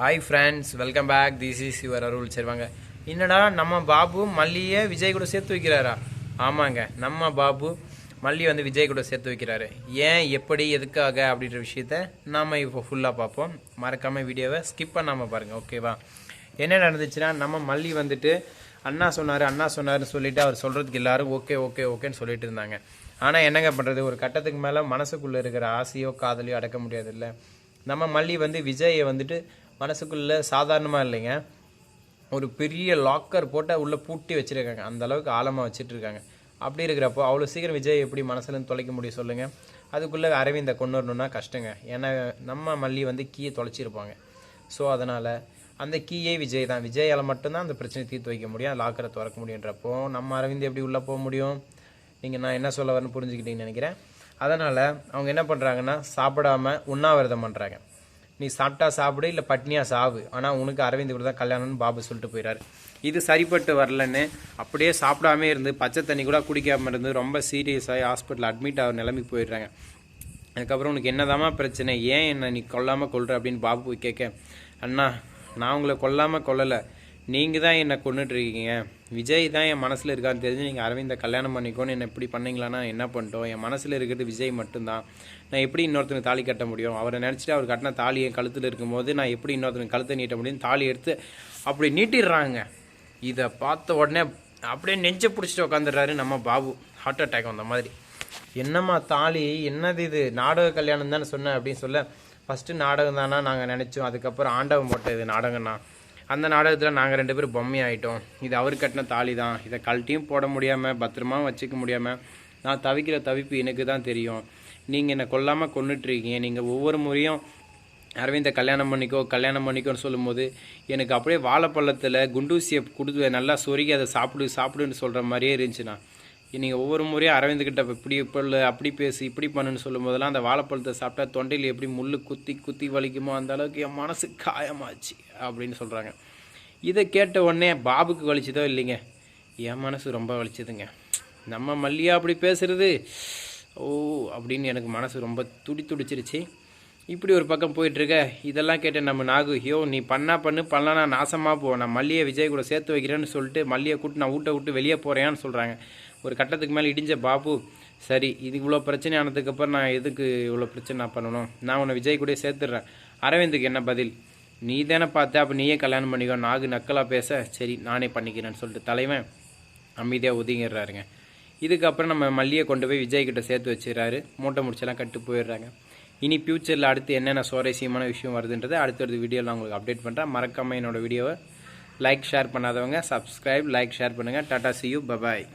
Hi friends welcome back this is your Arul சரி வாங்க என்னடா நம்ம பாபு மல்லியை விஜய் கூட சேர்த்து வைக்கிறாரா? ஆமாங்க நம்ம பாபு மல்லி வந்து விஜய் கூட சேர்த்து வைக்கிறாரு. ஏன் எப்படி எதுக்காக அப்படின்ற விஷயத்த நாம் இப்போ ஃபுல்லாக பார்ப்போம். மறக்காமல் வீடியோவை ஸ்கிப் பண்ணாமல் பாருங்கள் ஓகேவா என்ன நடந்துச்சுன்னா நம்ம மல்லி வந்துட்டு அண்ணா சொன்னார் அண்ணா சொன்னார்னு சொல்லிட்டு அவர் சொல்கிறதுக்கு எல்லாரும் ஓகே ஓகே ஓகேன்னு சொல்லிட்டு இருந்தாங்க. ஆனால் என்னங்க பண்ணுறது ஒரு கட்டத்துக்கு மேலே மனசுக்குள்ளே இருக்கிற ஆசையோ காதலையோ அடக்க முடியாது இல்லை நம்ம மல்லி வந்து விஜயை வந்துட்டு மனசுக்குள்ளே சாதாரணமாக இல்லைங்க. ஒரு பெரிய லாக்கர் போட்டு உள்ளே பூட்டி வச்சுருக்காங்க. அந்த அளவுக்கு ஆழமாக வச்சுட்ருக்காங்க. அப்படி இருக்கிறப்போ அவ்வளோ சீக்கிரம் விஜய் எப்படி மனசுலேருந்து தொலைக்க முடியும் சொல்லுங்கள் அதுக்குள்ளே அரவிந்தை கொண்டு வரணும்னா கஷ்டங்க. ஏன்னா நம்ம மல்லி வந்து கீயை தொலைச்சிருப்பாங்க. ஸோ அதனால் அந்த கீயே விஜய் தான். விஜயால் மட்டும்தான் அந்த பிரச்சனையை தீர்த்து வைக்க முடியும். லாக்கரை திறக்க முடியுன்றப்போ நம்ம அரவிந்த் எப்படி உள்ளே போக முடியும்? நீங்கள் நான் என்ன சொல்ல வரேன்னு புரிஞ்சுக்கிட்டீங்கன்னு நினைக்கிறேன். அதனால் அவங்க என்ன பண்ணுறாங்கன்னா சாப்பிடாம உண்ணாவிரதம் பண்ணுறாங்க நீ சாப்பிட்டா சாப்பிடு இல்லை பட்னியாக சாவு. ஆனால் உனக்கு அரவிந்த் கூட தான் கல்யாணம்னு பாபு சொல்லிட்டு போயிறாரு. இது சரிப்பட்டு வரலன்னு அப்படியே சாப்பிடாம இருந்து பச்சை தண்ணி கூட குடிக்காமல் இருந்து ரொம்ப சீரியஸாகி ஹாஸ்பிட்டலில் ஹாஸ்பிட்டல் அட்மிட் ஆகிற நிலைமைக்கு போயிடுறாங்க. அதுக்கப்புறம் உனக்கு என்னதாம்மா பிரச்சனை? ஏன் என்னை நீ கொல்லாமல் கொள்கிற அப்படின்னு பாபு போய் கேட்க அண்ணா நான் உங்களை கொல்லாமல் கொல்லலை. நீங்கள் தான் என்னை கொண்டுட்டு இருக்கீங்க. விஜய் தான் என் மனசில் இருக்கான்னு தெரிஞ்சு நீங்கள் அரவிந்தை கல்யாணம் பண்ணிக்கோன்னு என்ன இப்படி பண்ணீங்களான்னா என்ன பண்ணிட்டோம்? என் மனசில் இருக்கிறது விஜய் மட்டும்தான். நான் எப்படி இன்னொருத்தனுக்கு தாலி கட்ட முடியும்? அவரை நினச்சிட்டு அவர் கட்டின தாலி என் கழுத்தில் இருக்கும்போது நான் எப்படி இன்னொருத்தனுக்கு கழுத்தை நீட்ட முடியும்? தாலி எடுத்து அப்படி நீட்டிடுறாங்க. இதை பார்த்த உடனே அப்படியே நெஞ்சை பிடிச்சிட்டு உட்காந்துடுறாரு நம்ம பாபு. ஹார்ட் அட்டாக் வந்த மாதிரி. என்னம்மா தாலி? என்னது இது? நாடக கல்யாணம் தானே சொன்னேன் அப்படின்னு சொல்ல ஃபஸ்ட்டு நாடகம் தானா நாங்கள் நினச்சோம். அதுக்கப்புறம் ஆண்டவன் போட்டது நாடகம்னா. அந்த நாடகத்தில் நாங்கள் ரெண்டு பேரும் பொம்மை ஆகிட்டோம் இது அவர் கட்டின தாலி தான் இதை கழட்டியும் போட முடியாமல் பத்திரமா வச்சுக்க முடியாமல் நான் தவிக்கிற தவிப்பு எனக்கு தான் தெரியும். நீங்கள் என்னை கொல்லாமல் கொண்டுட்ருக்கீங்க நீங்கள் ஒவ்வொரு முறையும் அரவிந்த கல்யாணம் பண்ணிக்கோ கல்யாணம் பண்ணிக்கோன்னு சொல்லும்போது எனக்கு அப்படியே வாழைப்பள்ளத்தில் குண்டூசியை கொடுத்து நல்லா சொருகி அதை சாப்பிடு சாப்பிடுன்னு சொல்கிற மாதிரியே இருந்துச்சுண்ணா. நீங்கள் ஒவ்வொரு முறையும் அரவிந்த்கிட்ட இப்படி இப்படி அப்படி பேசு இப்படி பண்ணுன்னு சொல்லும் போதெல்லாம் அந்த வாழைப்பழத்தை சாப்பிட்டா தொண்டையில் எப்படி முள் குத்தி குத்தி வலிக்குமோ அந்த அளவுக்கு என் மனசு காயமாச்சு அப்படின்னு சொல்கிறாங்க இதை கேட்ட உடனே பாபுக்கு வலிச்சதோ இல்லைங்க? என் மனசு ரொம்ப வலிச்சதுங்க. நம்ம மல்லியா அப்படி பேசுறது ஓ அப்படின்னு எனக்கு மனசு ரொம்ப துடி துடிச்சிருச்சு. இப்படி ஒரு பக்கம் போயிட்டுருக்க இதெல்லாம் கேட்ட நம்ம நாகு ஐயோ நீ பண்ணா பண்ணு பண்ணலனா நாசமாக போ. நான் மல்லியை விஜய் கூட சேர்த்து வைக்கிறேன்னு சொல்லிட்டு மல்லியை கூட்டு நான் வீட்டை விட்டு வெளியே போகிறேன்னு சொல்கிறாங்க ஒரு கட்டத்துக்கு மேலே இடிஞ்ச பாபு சரி இது இவ்வளோ பிரச்சனை ஆனதுக்கப்புறம் நான் எதுக்கு இவ்வளோ பிரச்சனை நான் பண்ணணும்? நான் உன்னை விஜய் கூட சேர்த்துடுறேன். அரவிந்துக்கு என்ன பதில்? நீ தானே பார்த்த அப்போ நீயே கல்யாணம் பண்ணிக்கோ. நாகு நக்கலாக பேச சரி நானே பண்ணிக்கிறேன்னு சொல்லிட்டு தலைவன் அமைதியாக ஒதுங்கிடுறாருங்க. இதுக்கப்புறம் நம்ம மல்லியை கொண்டு போய் விஜய்கிட்ட சேர்த்து வச்சிடறாரு மூட்டை முடிச்செல்லாம் கட்டு போயிடுறாங்க. இனி ஃப்யூச்சரில் அடுத்து என்னென்ன சுவாரஸ்யமான விஷயம் வருதுன்றதை அடுத்தடுத்த வீடியோவில் நான் உங்களுக்கு அப்டேட் பண்ணுறேன் மறக்காமல் என்னோட வீடியோவை லைக் ஷேர் பண்ணாதவங்க சப்ஸ்கிரைப் லைக் ஷேர் பண்ணுங்கள் tata see you bye bye